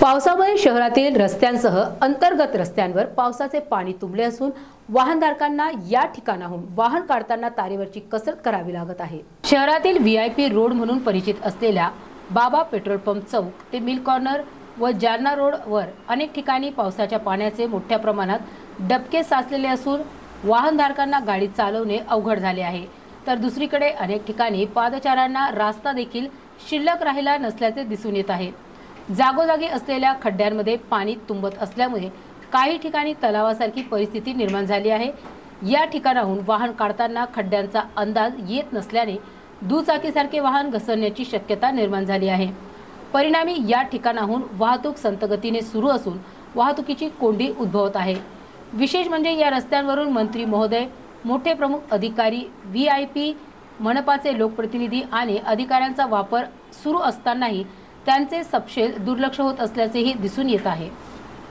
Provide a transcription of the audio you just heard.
पावसामुळे शहरातील रस्त्यांसह अंतर्गत रस्त्यांवर पावसाचे पाणी तुंबले असून वाहनधारकांना या ठिकाणाहून वाहन काढताना तारेवरची कसरत करावी लागत आहे. शहरातील व्ही आय पी रोड म्हणून परिचित असलेल्या बाबा पेट्रोल पंप चौक ते मिल कॉर्नर व जालना रोडवर अनेक ठिकाणी पावसाच्या पाण्याचे मोठ्या प्रमाणात डबके साचलेले असून वाहनधारकांना गाडी चालवणे अवघड झाले आहे. तर दुसरीकडे अनेक ठिकाणी पादचाऱ्यांना रास्ता देखील शिल्लक राहिला नसल्याचे दिसून येत आहे. जागोजागी असलेल्या खड्ड्यांमध्ये पाणी तुंबत असल्यामुळे काही ठिकाणी तलावासारखी परिस्थिती निर्माण झाली आहे. या ठिकाणाहून वाहन काढताना खड्ड्यांचा अंदाज येत नसल्याने दुचाकीसारखे वाहन घसरण्याची शक्यता निर्माण झाली आहे. परिणामी या ठिकाणाहून वाहतूक संतगतीने सुरू असून वाहतुकीची कोंडी उद्भवत आहे. विशेष म्हणजे या रस्त्यांवरून मंत्री महोदय मोठे प्रमुख अधिकारी व्ही आय पी मनपाचे लोकप्रतिनिधी आणि अधिकाऱ्यांचा वापर सुरू असतानाही त्यांचे सपशेल दुर्लक्ष होत असल्याचेही दिसून येत आहे.